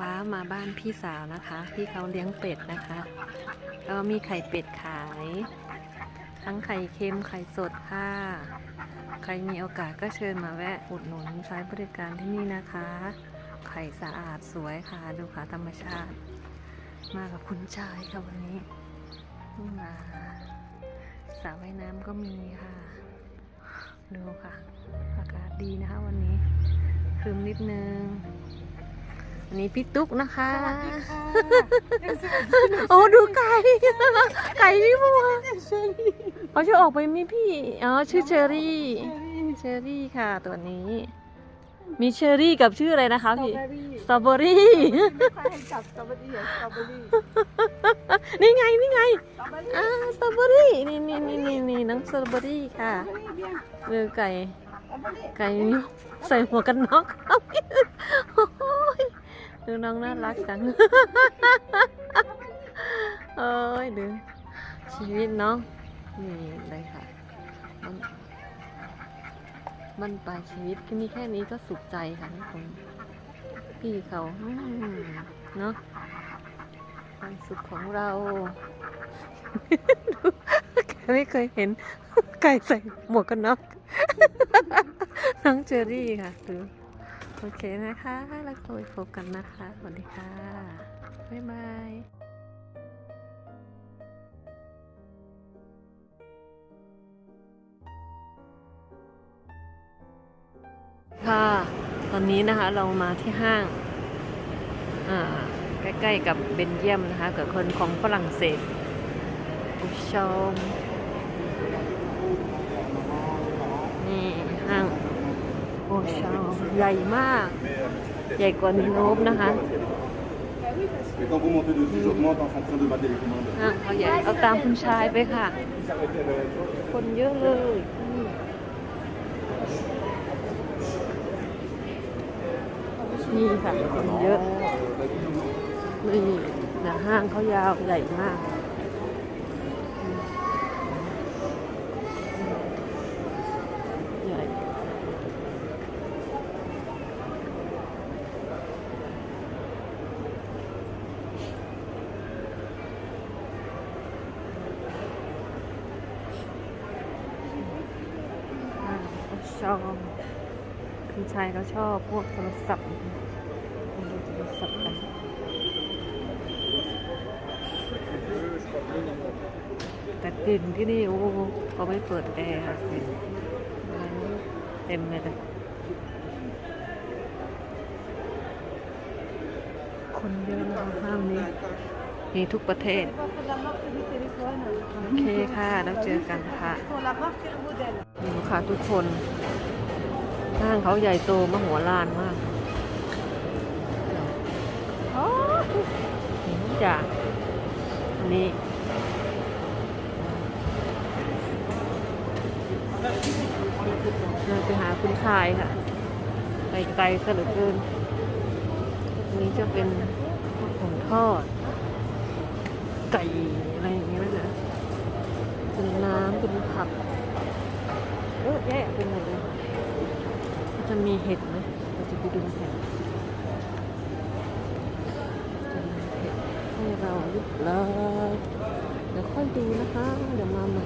ฟ้ามาบ้านพี่สาวนะคะ ที่เขาเลี้ยงเป็ดนะคะ ก็มีไข่เป็ดขาย ทั้งไข่เค็มไข่สดค่ะ ใครมีโอกาสก็เชิญมาแวะอุดหนุนใช้บริการที่นี่นะคะ ไข่สะอาดสวยค่ะ ดูค่ะธรรมชาติ มากับคุณชายค่ะวันนี้มาสระว่ายน้ำก็มีค่ะ ดูค่ะ อากาศดีนะคะวันนี้ครึมนิดนึง อันนี้พี่ตุ๊กนะคะโอ้ดูไก่ไก่พี่บัวเขาจะออกไปไหมพี่ อ๋อ ชื่อเชอรี่ เชอรี่ค่ะตัวนี้ มีเชอรี่กับชื่ออะไรนะคะพี่ สตรอเบอรี่ใครให้จับสตรอเบอรี่สตรอเบอรี่ นี่ไงนี่ไงสตรอเบอรี่อ่าสตรอเบอรี่ นี่นี่นี่นี่นี่น้องสตรอเบอรี่ค่ะเบี้ยเรือไก่สตรอเบอรี่ไก่ใส่หัวกันน็อกโอ้ย ดูน้องน่ารักจัง เอ้ยดูชีวิตเนาะนี่เลยค่ะ มันมันปลายชีวิตที่มีแค่นี้ก็สุขใจค่ะทุกคนพี่เขาเนาะความสุขของเราไม่เคยเห็นไก่ใส่หมวกกันน็อกน้องเจอรี่ค่ะดู โอเคนะคะ แล้วก็ไปพบกันนะคะ สวัสดีค่ะ บ๊ายบายค่ะตอนนี้นะคะเรามาที่ห้างใกล้ๆกับเบนเยียมนะคะกับคนของฝรั่งเศสผู้ชม นี่ห้าง โอชาวใหญ่มาก ใหญ่กว่านิโนบนะคะ Et quand vous montez dessus, j'augmente en fonction de ma télécommande. ห้างเขาใหญ่เอาตามคุณชายไปค่ะ คนเยอะเลยนี่ค่ะคนเยอะนี่นะห้างเขายาวใหญ่มาก ใหญ่ อ่า ชอบคุณชายเขาชอบพวกโทรศัพท์ดูโทรศัพท์กันแต่กลิ่นที่นี่โอ้เขาไม่เปิดแอร์ค่ะกลิ่นเต็มเลยนะคนเยอะนะคะห้างนี้มีทุกประเทศ โอเคค่ะ แล้วเจอกันค่ะ Pour la marque et le modèle. ดูค่ะทุกคน ห้างเขาใหญ่โตมโหฬารมากอ้เห็นจากอันนี้เราไปหาคุณชายค่ะไปไกลซะเหลือเกินอันนี้จะเป็นของทอด ไก่อะไรอย่างเงี้ยนะเป็นน้ำเป็นผักเออแย่เป็นไง จะมีเห็ดไหมเราจะไปดูเห็ดจะมีเห็ดให้เราหรือเปล่าเดี๋ยวค่อยดูนะคะ เดี๋ยวมาใหม่